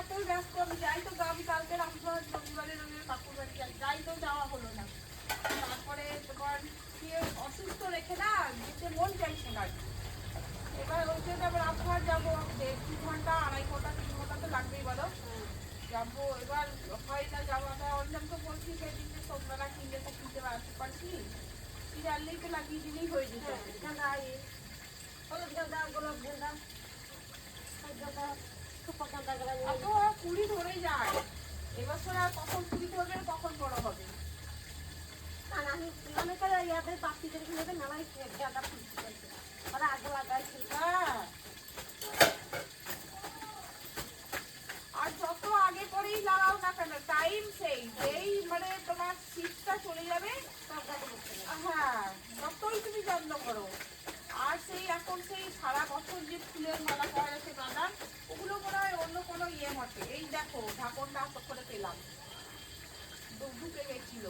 এত ব্যস্ত, আমি যাই তো আমি কালকে রামপুরহাট রবিবারে রবিবারে কাকুর বাড়ি যাই যাই তো যাওয়া হলো না। তারপরে তোমার কি অসুস্থ রেখে না, যেতে মন চাইছে না এবার ওই জন্য আবার রামপুরহাট যাব দু ঘণ্টা, আড়াই ঘণ্টা, তিন ঘণ্টা তো লাগবেই বলো। যাব এবার, হয় না যাওয়াটা অন্যান্য তো বলছি যে সোমবারা কিনলে তো কিনতে পারছি। কি জানলেই তো লাগিয়ে দিলেই হয়ে যেত। গাঁদা এই হলুদ গাঁদা গোলাপ গাঁদা সব আর যত আগে করেই লাগাও না কেন টাইম সেই। যেই মানে তোমার শীতটা চলে যাবে হ্যাঁ যতই তুমি যত্ন করো। আর সেই এখন সেই সারা বছর যে ফুলের মালা পাওয়া যাচ্ছে গাঁদার ওগুলো মনে হয় অন্য কোনো ইয়ে মতে এই দেখো ঢাকনটা এত করে পেলাম। ঢুকে গেছিল।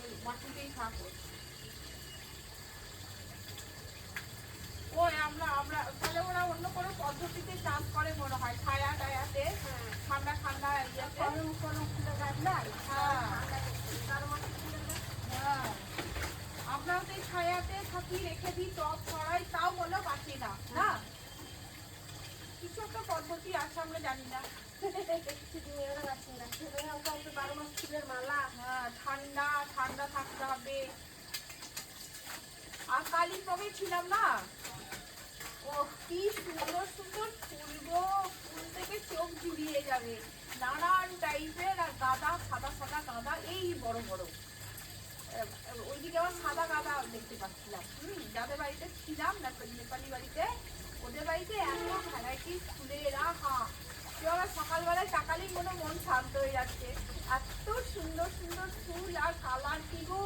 এই মাটিতেই থাকো। ওই আমরা আমরা তাহলে ওরা অন্য কোনো পদ্ধতিতে চাষ করে মনে হয়। ছায়া টায়াতে হ্যাঁ। ঠান্ডা ঠান্ডা ইয়েতে। কলম ফুলের গাছ নাই? হ্যাঁ তার মধ্যে ফুলের গাছ হ্যাঁ। আমরাও ছায়াতে থাকি, রেখে দিই, টপ ছড়াই তাও বলো বাঁচি না না? কিছু একটা পদ্ধতি আছে আমরা জানি না। আর কালিম্পংয়ে ছিলাম না? ও কি সুন্দর সুন্দর ফুল থেকে চোখ জুড়িয়ে যাবে। নানান টাইপের আর গাঁদা, সাদা সাদা গাঁদা, এই বড় বড়। ওইদিকে আবার সাদা গাঁদা দেখতে পাচ্ছিলাম। হুম, যাদের বাড়িতে ছিলাম নেপালি নেপালি বাড়িতে, ওদের বাড়িতে এত ভ্যারাইটি ফুলের, আহা! কেউ আবার সকালবেলায় তাকালেই মনে মন শান্ত হয়ে যাচ্ছে। এত সুন্দর সুন্দর ফুল আর কালার কি গো!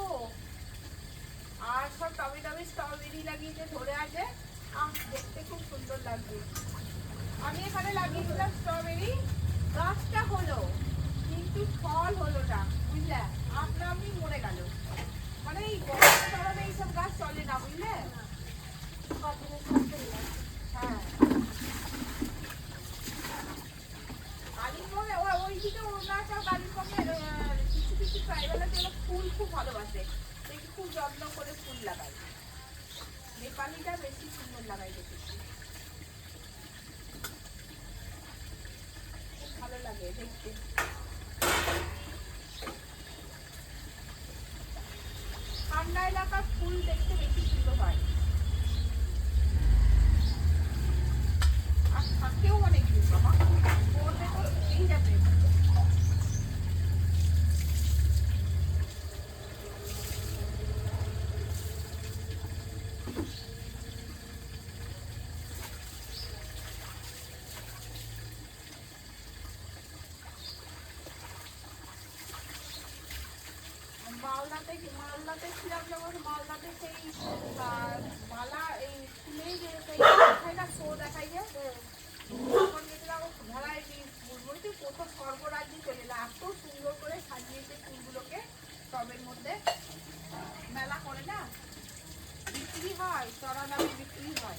আর সব টবে টবে স্ট্রবেরি লাগিয়েছে, ধরে আছে। আহ, দেখতে খুব সুন্দর লাগবে আমি এখানে লাগিয়েছিলাম স্ট্রবেরি গাছটা হলো, কিন্তু ফল হলো না বুঝলে? আপনা আপনি মরে গেল। মানে এই গরমের এইসব গাছ চলে না বুঝলে? হ্যাঁ। কালিম্পংয়ে ওইদিকে কালিম্পংয়ের আহ, কিছু কিছু ট্রাইবেল আছে ফুল খুব ভালোবাসে। দেখি খুব যত্ন করে ফুল লাগায়। নেপালিটা বেশি সুন্দর লাগাই দেখেছি ভালো লাগে দেখতে। ঠান্ডা এলাকার ফুল দেখতে বেশি সুন্দর হয়। আর থাকতেও অনেক দূর বাবা। পড়বে তো যাবে মালদাতে মালদাতে ছিলাম মালদাতে সেই তখন গেছিলাম ভ্যারাইটি ফুল বলছি স্বর্গরাজ্যে চলে এলো এত সুন্দর করে সাজিয়েছে ফুলগুলোকে, টবের মধ্যে। মেলা করে না, বিক্রি হয়, চড়া দামে বিক্রি হয়।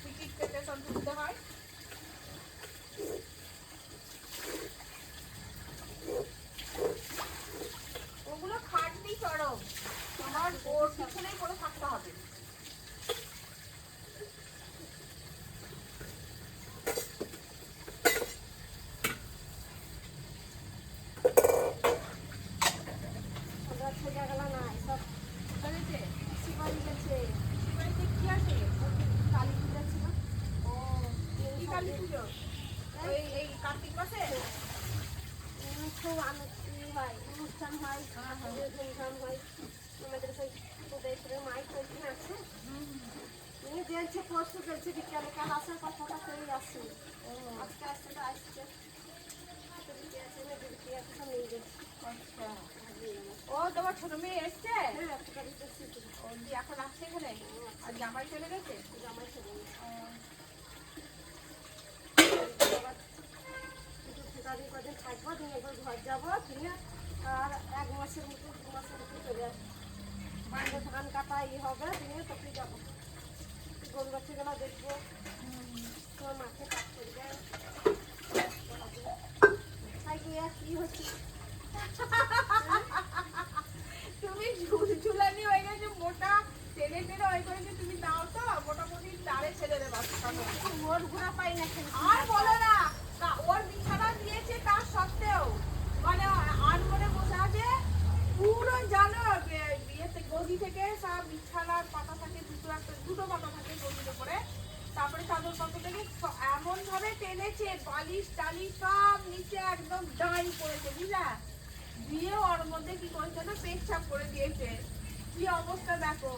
টিকিট কেটে ঢুকতে হয় ওগুলো খাটনি চরম তোমার ওর পিছনেই করে থাকতে হবে ওরা ছেলে গেলা নাই সব বুঝেছে শিবারি গেছে এবারে কি আছে কালী পূজা ছিল ও কি কালী পুজো এই এই কার্তিক মাসে উম, খুব আনন্দ হয় অনুষ্ঠান হয় হ্যাঁ, হ্যাঁ। আমাদের ধুমধাম হয় আমাদের সেই প্রদেশের মাইক ওইখানে আছে নিয়ে গেছে পরশু গেছে বিকেলে। কাল আসার কথাটা আসছে ও আজকে আসছে তো আসছে। গেছে। আচ্ছা। ও তোমার ছোট মেয়ে এসছে? হ্যাঁ এখন আসছে এখানে? আর জামাই চলে গেছে? জামাই ও, আবার কিছু কদিন থাকব দিন একবার ঘর যাব দিয়ে আর এক মাসের মতো দু মাসের মতো চলে আসব। মাঠে ধান কাটা ই হবে দিয়ে তোকে যাব। গরু বাচ্চাগুলো দেখব তোমার মাঠে কাজ করবে তাই কি আর কি হচ্ছে তুমি ঝুলঝুলানি হয়ে গেছে মোটা টেনে টেনে হয়ে গেছে তুমি দাও তো মোটামুটি তারে ছেড়ে দেবে মোর ঘোরা পাই না কেন আর বলো না তা ওর বিছানা দিয়েছে তার সত্ত্বেও মানে আনমনে বসে আছে পুরো জানো বে- বিয়েতে গদি থেকে সব বিছানার পাতা থাকে দুটো একটা দুটো পাতা থাকে গদির উপরে তারপরে চাদর পাতা থেকে এমন ভাবে টেনেছে বালিশ টালিশ সব নিচে ডাই পড়েছে বুঝলা? দিয়ে ওর মধ্যে কি করেছে না? পেচ্ছাপ করে দিয়েছে। কি অবস্থা দেখো।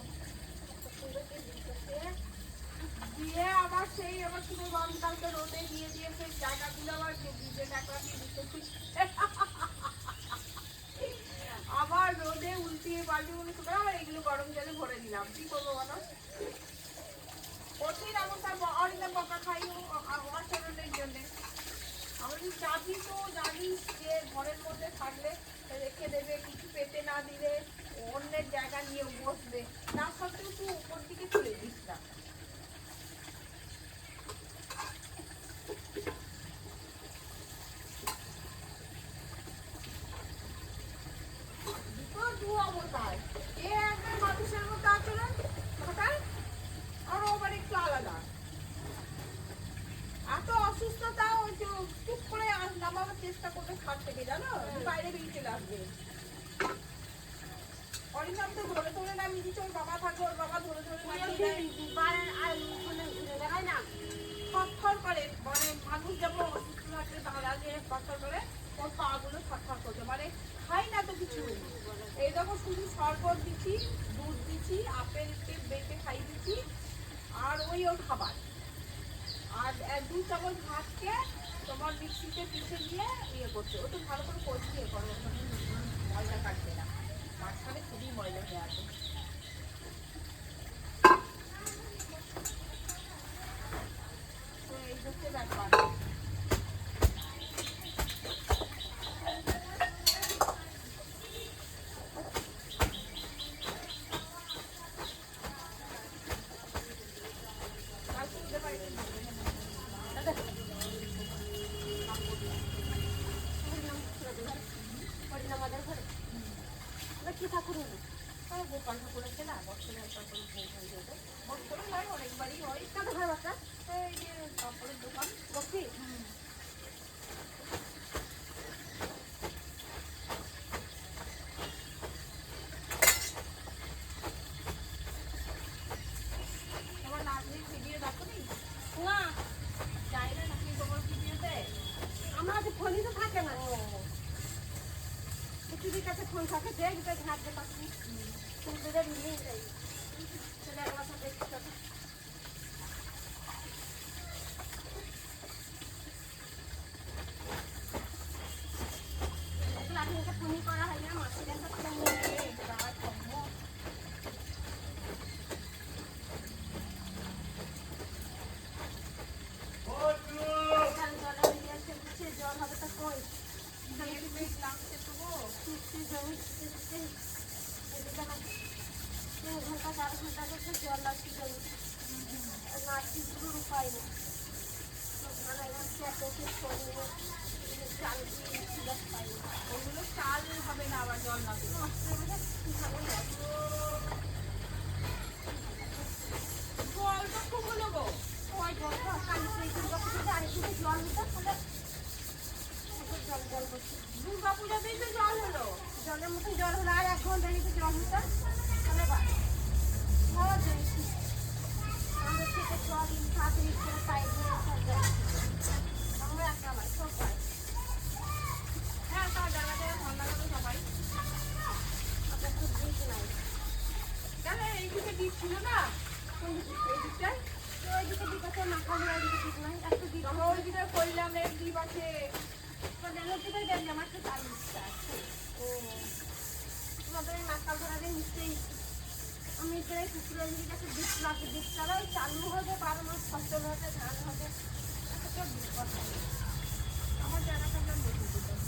দিয়ে আবার সেই আবার শুধু গরমকালকে রোদে দিয়ে দিয়ে সেই জায়গাগুলো আবার ভিজে টাকা দিয়ে দিতেছি। আবার রোদে উল্টিয়ে বালতিগুলো শুধু আবার এগুলো গরম জলে ভরে দিলাম। কি করব বলো? কঠিন অবস্থা অরিন্দা বকা খাই শরীরের জন্য। আমি চাবি তো জানিস যে ঘরের মধ্যে থাকলে রেখে দেবে, কিছু পেতে না দিলে, অন্যের জায়গা নিয়ে বসবে তার সত্ত্বেও তুই উপর দিকে তুলে দিস না দুটো দু অবতার এ একবার মানুষের মতো আচরণ ঘটায় আর ও আবার একটু আলাদা এত অসুস্থতা ওই যে চুপ করে আস নামাবার চেষ্টা করবে খাট থেকে জানো বাইরে বেরিয়ে চলে আসবে অরিন্দম তো ধরে ধরে নামিয়ে দিচ্ছে ওর বাবা থাকে ওর বাবা ধরে ধরে নামিয়ে দেয় দেখায় না থরথর করে মানে মানুষ যেমন থাকলে তার মানে খাই না তো কিছু। এই দেখো দুধ দিচ্ছি আপেলকে বেটে খাই দিচ্ছি, আর ওই ওর খাবার। আর দু চামচ ভাতকে তোমার মিক্সিতে পিষে দিয়ে ইয়ে করছে। ও তো ভালো করে করছি ইয়ে করো। ময়দা কাটবে না। মাঝখানে খুবই ময়দা হয়ে আছে। তো এই হচ্ছে ব্যাপার আর শুনতে পারি না। কি ঠাকুর হলো আর গোপাল ঠাকুরেছে না বছরে একবার করে ভোগ হয়ে যেত বছরে হয় অনেকবারই হয় কত ঘর বাচ্চা এই যে কাপড়ের দোকান বক্সি তোমার নাতনির ভিডিও দেখো নি না যাই না নাকি তোমার ভিডিওতে আমার কাছে ফোনই তো থাকে না কিছুদিন কাছে ফোন থাকে দেখবে ঘাটবে তখন শুনতে নিয়ে যাই ছেলে একবার সাথে দেখতে হবে। এগুলো এখন একটা ফোনই করা হয় না মাসির একটা ফোন নিয়ে তার সম্ভব এখানে জল হয়ে গেছে বুঝছে জল হবে তো কই মেয়ের মেয়ে লাগছে তো গো মিষ্টি জমি দিচ্ছে এদিকে না তিন ঘণ্টা চার ঘণ্টা করছে জল লাগছে জমি নাচি শুরু পাই না মানে এবার চেপে শেষ করে নিয়ে না ওগুলো চাল হবে না আবার জল লাগবে জল তো খুব গো ওই জলটা জল দিতে তাহলে জল জল করছে তো জল হলো জলের মতো জল হলে আর এক ঘণ্টা যদি জল হতো তাহলে ভালো জিনিস আমাদের থেকে লিটার পাইপ ছিল না এই দিকটায় তো ওইদিকে দিক আছে মাথা ওইদিকে দিক নাই একটু দিক আমরা ওই দিকে করলাম এর দ্বীপ আছে জানার দিকে দেখলে আমার তো তার ইচ্ছা ও তোমাদের নাকাল ধরা নিশ্চয়ই আমি প্রায় কুকুরের দিকে একটা দিক লাগে দিক চালাই চালু হবে বারো মাস ফসল হবে ধান হবে একটা দিক কথা আমার জায়গাটা আমরা বসে দিতাম জায়গা নাই তো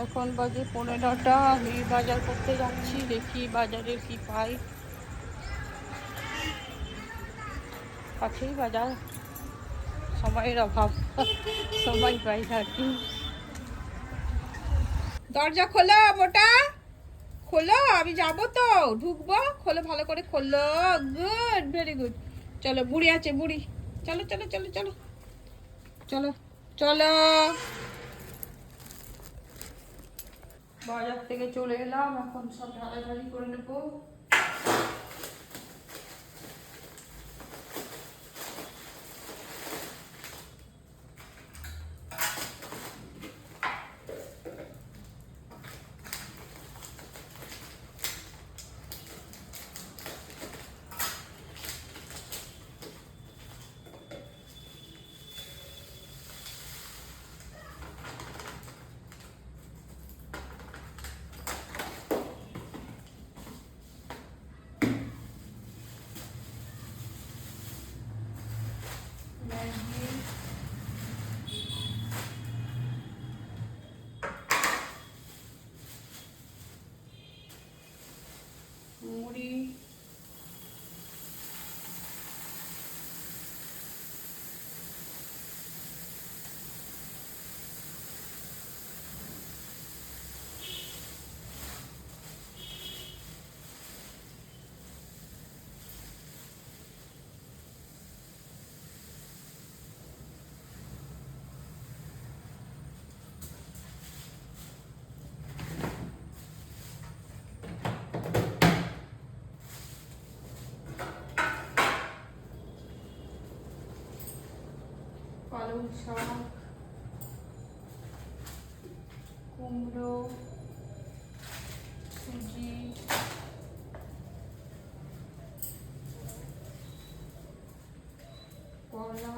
এখন বাজে পনেরোটা, আমি বাজার করতে যাচ্ছি, দেখি বাজারে কি পাই। কাছেই বাজার। সময়ের অভাব সময় পাই থাকি। দরজা খোলো মোটা খোলো, আমি যাব তো, ঢুকবো। খোলো, ভালো করে খোলো। গুড ভেরি গুড চলো, বুড়ি আছে, বুড়ি। চলো চলো চলো চলো। চলো চলো। বাজার থেকে চলে এলাম এখন সব ঢালাঢালি করে নেব। Amen. শাক কুমড়ো সুজি কলা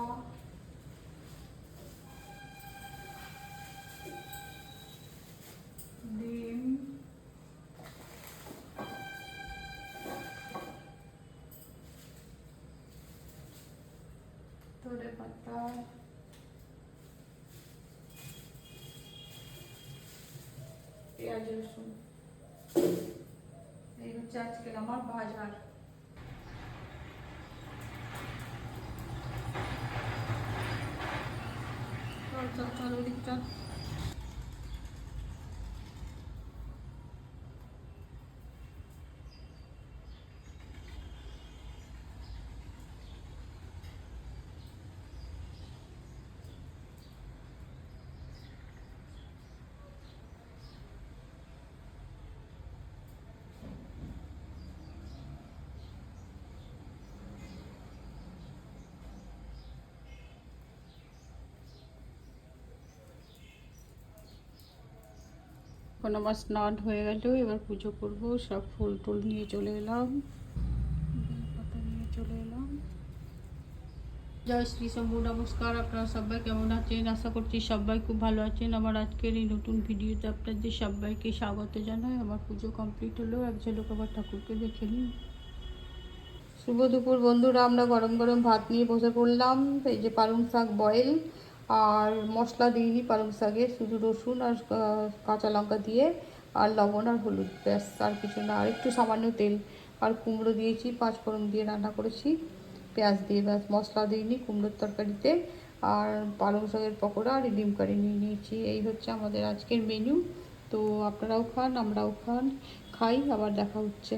ডিম ধরে পাতা পেঁয়াজ রসুন এই হচ্ছে আজকে আমার বাজার চল এখন আমার স্নান হয়ে গেল, এবার পুজো করব, সব ফুল টুল নিয়ে চলে এলাম। নিয়ে চলে এলাম। জয় শ্রী শম্ভু, নমস্কার আপনারা সবাই কেমন আছেন? আশা করছি সবাই খুব ভালো আছেন। আমার আজকের এই নতুন ভিডিওতে আপনাদের সবাইকে স্বাগত জানাই। আমার পুজো কমপ্লিট হলো এক ঝলক আবার ঠাকুরকে দেখে নিন। শুভ দুপুর বন্ধুরা, আমরা গরম গরম ভাত নিয়ে বসে পড়লাম। এই যে পালং শাক বয়েল আর মশলা দিইনি পালং শাকে, শুধু রসুন আর কাঁচা লঙ্কা দিয়ে, আর লবণ আর হলুদ, ব্যাস, আর কিছু না। আর একটু সামান্য তেল, আর কুমড়ো দিয়েছি পাঁচ ফোড়ন দিয়ে রান্না করেছি, পেঁয়াজ দিয়ে ব্যাস, মশলা দিইনি কুমড়োর তরকারিতে। আর পালং শাকের পকোড়া আর ডিম কারি নিয়ে নিয়েছি। এই হচ্ছে আমাদের আজকের মেনু তো আপনারাও খান, আমরাও খান, খাই, আবার দেখা হচ্ছে।